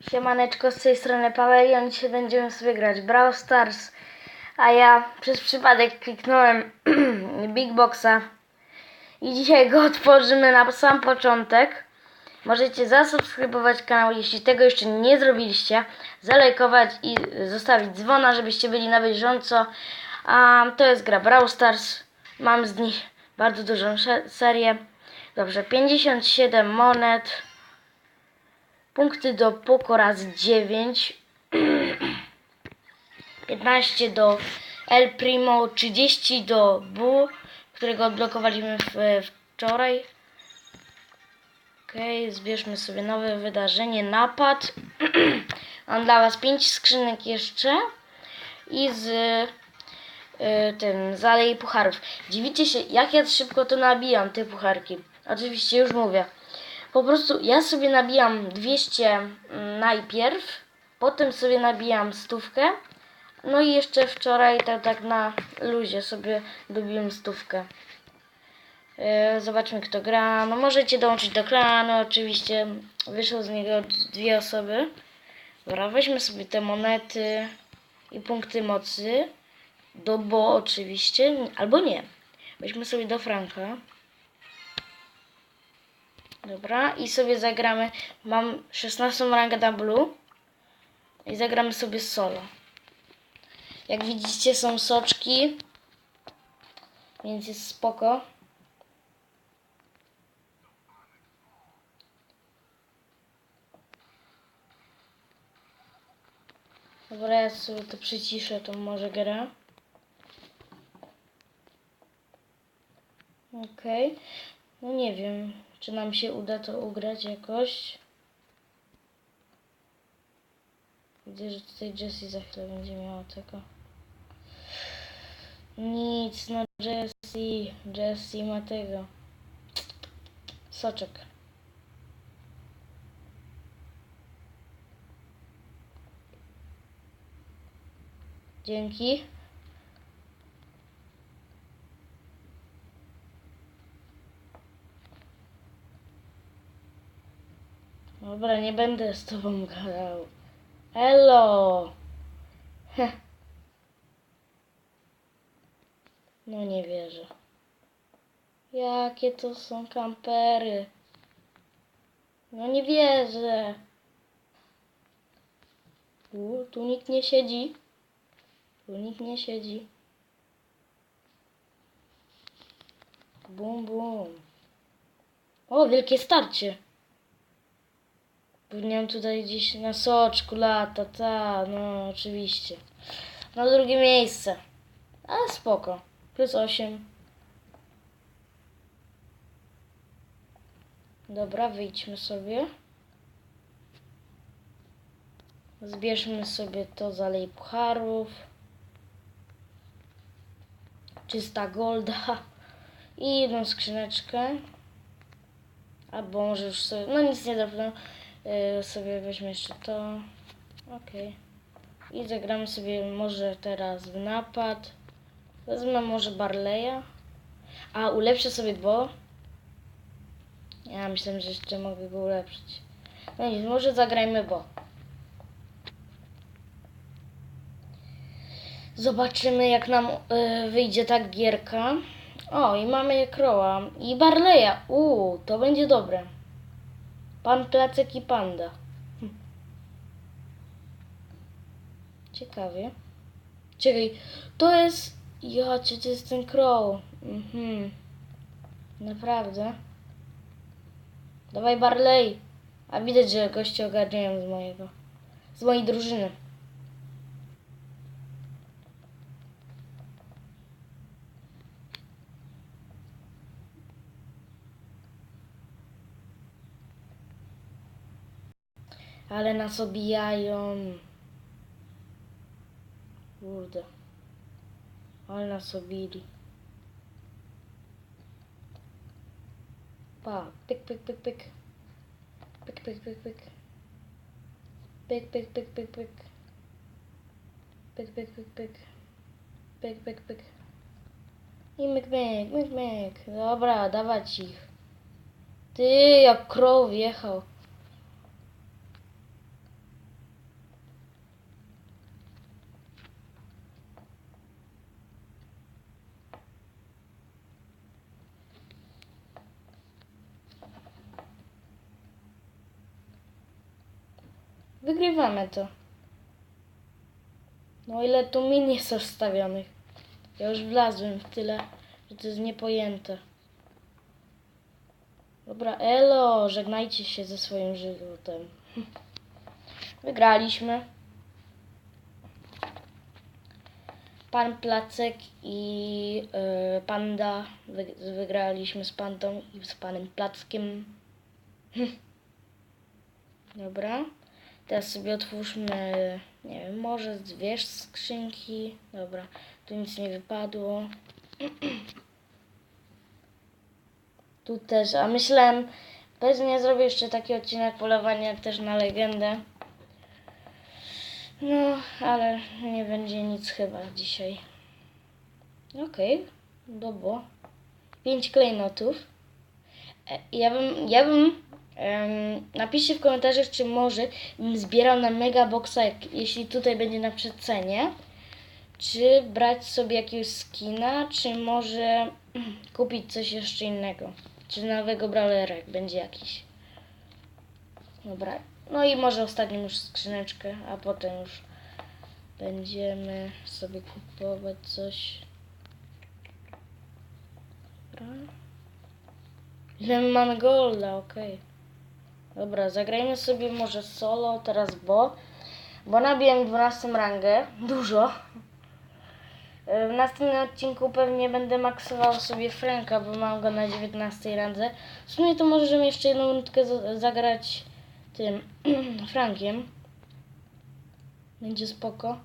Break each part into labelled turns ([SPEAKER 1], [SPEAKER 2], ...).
[SPEAKER 1] Siemaneczko, z tej strony Pawelion. Dzisiaj będziemy sobie grać Brawl Stars. A ja przez przypadek kliknąłem Big Boxa. I dzisiaj go otworzymy na sam początek. Możecie zasubskrybować kanał, jeśli tego jeszcze nie zrobiliście. Zalajkować i zostawić dzwona, żebyście byli na bieżąco. A to jest gra Brawl Stars. Mam z nich bardzo dużą serię. Dobrze, 57 monet. Punkty do Poco razy 9. 15 do El Primo, 30 do Bu, którego odblokowaliśmy wczoraj. Okej, zbierzmy sobie nowe wydarzenie. Napad. Mam dla Was 5 skrzynek jeszcze. I z y, tym zalej pucharów. Dziwicie się, jak ja szybko to nabijam, te pucharki. Oczywiście już mówię. Po prostu ja sobie nabijam 200 mm, najpierw, potem sobie nabijam stówkę. No i jeszcze wczoraj tak, tak na luzie sobie dobiłem stówkę. Yy, zobaczmy kto gra. No możecie dołączyć do klanu, oczywiście wyszło z niego dwie osoby. Dobra, weźmy sobie te monety i punkty mocy. Do Bo oczywiście, albo nie. Weźmy sobie do Franka. Dobra, i sobie zagramy. Mam 16 rangę na blue. I zagramy sobie solo. Jak widzicie, są soczki. Więc jest spoko. Dobra, ja sobie to przyciszę, to może gra. Okej. No nie wiem, czy nam się uda to ugrać jakoś. Widzę, że tutaj Jessie za chwilę będzie miała tego. Nic, no Jessie, Jessie ma tego. Soczek. Dzięki. Dobra, nie będę z tobą gadał. Elo! Heh. No nie wierzę. Jakie to są kampery? No nie wierzę. Tu, tu nikt nie siedzi. Tu nikt nie siedzi. Bum, bum. O, wielkie starcie. Powinienem tutaj gdzieś na soczku lata, ta, no oczywiście. Na drugie miejsce. Ale spoko. Plus 8. Dobra, wyjdźmy sobie. Zbierzmy sobie to zalej pucharów. Czysta golda. I jedną skrzyneczkę. Albo może już sobie, no nic nie drobno. Yy, sobie weźmy jeszcze to. Okej. I zagramy sobie może teraz w napad. Wezmę może Barleya. A, ulepszę sobie Bo. Ja myślę, że jeszcze mogę go ulepszyć. No nic, może zagrajmy Bo. Zobaczymy jak nam y, wyjdzie ta gierka. O, i mamy Kroa i Barleya. Uuu, to będzie dobre. Pan Placek i Panda. Hm. Ciekawie. Czekaj, to jest... Ja, czy to jest ten Crow? Mhm. Naprawdę. Dawaj Barley. A widać, że goście ogarniają z mojego... Z mojej drużyny. Ale nas obijają. Kurde. Ale nas obili. Pa, pyk, pyk, pyk, pyk. Pyk, pyk, pyk, pyk. Pyk, pyk, pyk, pyk, pyk. Pyk, pyk, pyk, pyk. Pyk, pyk, pyk. I myk, myk, myk, myk. Dobra, dawać ich. Ty, jak crow wjechał. Wygrywamy to. No ile tu min jest rozstawionych. Ja już wlazłem w tyle, że to jest niepojęte. Dobra, elo, żegnajcie się ze swoim żywotem. Wygraliśmy. Pan Placek i y, Panda. Wy, wygraliśmy z Pandą i z Panem Plackiem. Dobra. Teraz sobie otwórzmy, nie wiem, może dwie skrzynki. Dobra, tu nic nie wypadło. Tu też, a myślałem, pewnie zrobię jeszcze taki odcinek polowania też na legendę. No, ale nie będzie nic chyba dzisiaj. Okej, dobro. Pięć klejnotów. E, Ja bym, ja bym, napiszcie w komentarzach, czy może bym zbierał na Mega Boxa, jak, jeśli tutaj będzie na przecenie. Czy brać sobie jakiegoś skina, czy może kupić coś jeszcze innego. Czy nowego brawlera, jak będzie jakiś. Dobra. No i może ostatnią już skrzyneczkę, a potem już będziemy sobie kupować coś. Dobra. Ile my mamy golda, okej. Dobra, zagrajmy sobie może solo teraz, bo... Bo nabiłem 12 rangę, dużo. E, W następnym odcinku pewnie będę maksował sobie Franka, bo mam go na 19 randze. W sumie to możemy jeszcze jedną rundkę zagrać tym Frankiem. Będzie spoko.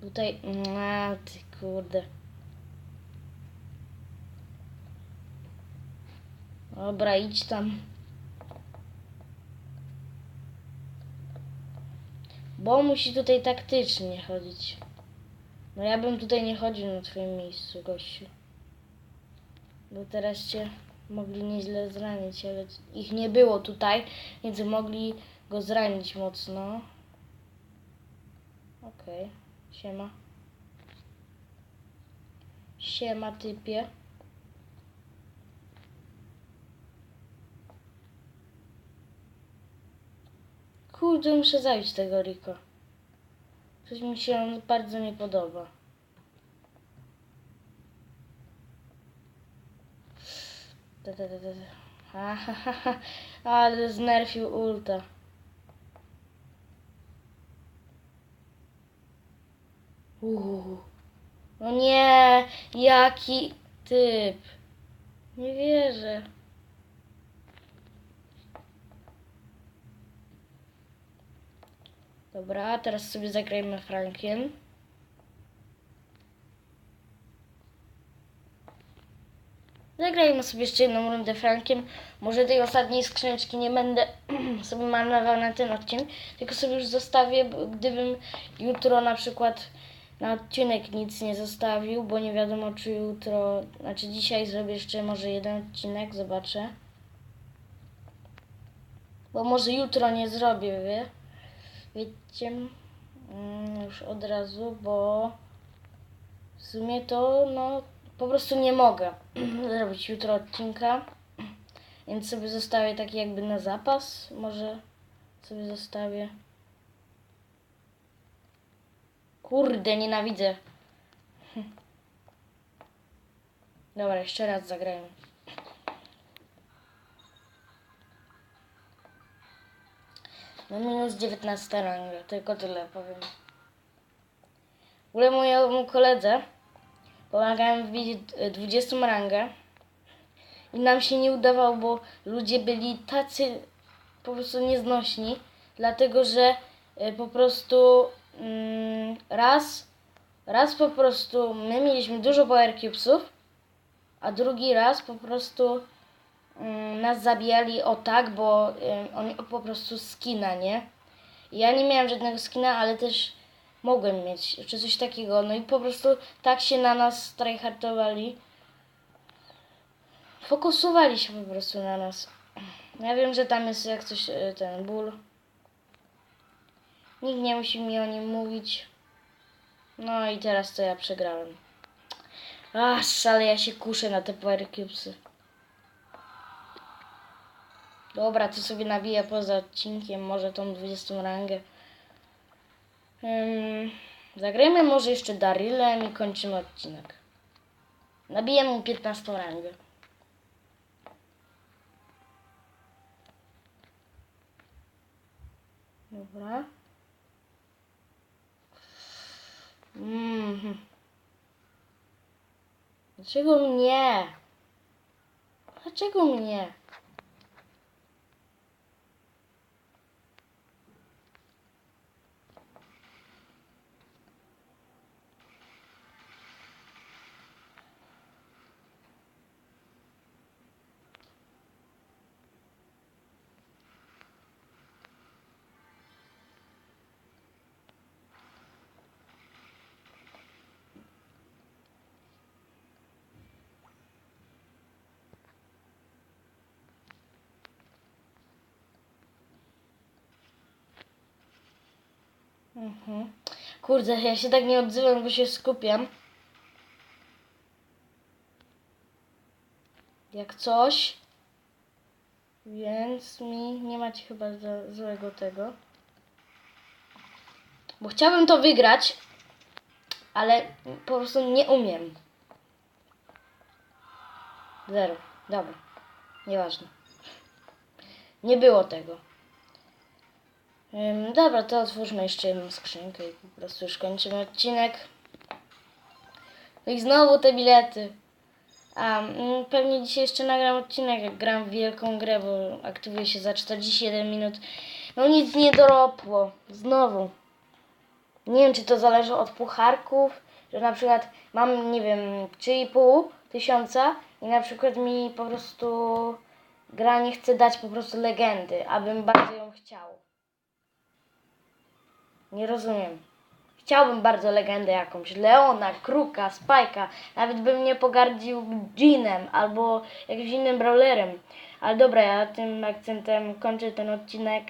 [SPEAKER 1] Tutaj, a ty kurde. Dobra, idź tam. Bo musi tutaj taktycznie chodzić. No ja bym tutaj nie chodził na twoim miejscu, gościu. Bo teraz cię mogli nieźle zranić, ale ich nie było tutaj, więc mogli go zranić mocno. Okej, siema. Siema typie. Kurde, muszę zabić tego Riko. Coś mi się on bardzo nie podoba. Da, da, da, da. Ha, ha, ha. Ale znerfił ulta. Uuu. No nie, jaki typ. Nie wierzę. Dobra, teraz sobie zagrajmy Frankiem. Zagrajmy sobie jeszcze jedną rundę Frankiem. Może tej ostatniej skrzyneczki nie będę sobie marnował na ten odcinek, tylko sobie już zostawię, gdybym jutro na przykład na odcinek nic nie zostawił, bo nie wiadomo czy jutro, znaczy dzisiaj zrobię jeszcze może jeden odcinek, zobaczę. Bo może jutro nie zrobię, wie? Wiecie, mm, już od razu, bo w sumie to no po prostu nie mogę zrobić jutro odcinka, więc sobie zostawię taki jakby na zapas, może sobie zostawię. Kurde, nienawidzę. Dobra, jeszcze raz zagrajmy. No minus 19 ranga, tylko tyle powiem. W ogóle mojemu koledze pomagałem wbić e, 20 rangę i nam się nie udawało, bo ludzie byli tacy po prostu nieznośni, dlatego że e, po prostu mm, raz, raz po prostu my mieliśmy dużo power cubesów, a drugi raz po prostu nas zabijali o tak, bo ym, oni po prostu skina, nie? Ja nie miałem żadnego skina, ale też mogłem mieć, czy coś takiego. No i po prostu tak się na nas tryhardowali. Fokusowali się po prostu na nas. Ja wiem, że tam jest jak coś, y, ten ból. Nikt nie musi mi o nim mówić. No i teraz to ja przegrałem. Ach, ale ja się kuszę na te power cubesy. Dobra, to sobie nabiję poza odcinkiem, może tą 20 rangę. Um, zagrajmy może jeszcze Darylem i kończymy odcinek. Nabiję mu 15 rangę. Dobra. Mhm. Dlaczego mnie? Dlaczego mnie? Mhm. Kurde, ja się tak nie odzywam, bo się skupiam. Jak coś. Więc mi nie macie chyba złego tego. Bo chciałbym to wygrać, ale po prostu nie umiem. Zero. Dobra. Nieważne. Nie było tego. Dobra, to otwórzmy jeszcze jedną skrzynkę i po prostu już kończymy odcinek. No i znowu te bilety. A, mm, pewnie dzisiaj jeszcze nagram odcinek, jak gram w wielką grę, bo aktywuje się za 41 minut. No nic nie doropło. Znowu. Nie wiem, czy to zależy od pucharków, że na przykład mam, nie wiem, 3,5 tysiąca i na przykład mi po prostu gra nie chce dać po prostu legendy, abym bardzo ją chciał. Nie rozumiem. Chciałbym bardzo legendę jakąś. Leona, Kruka, Spajka. Nawet bym nie pogardził Jeanem albo jakimś innym brawlerem. Ale dobra, ja tym akcentem kończę ten odcinek.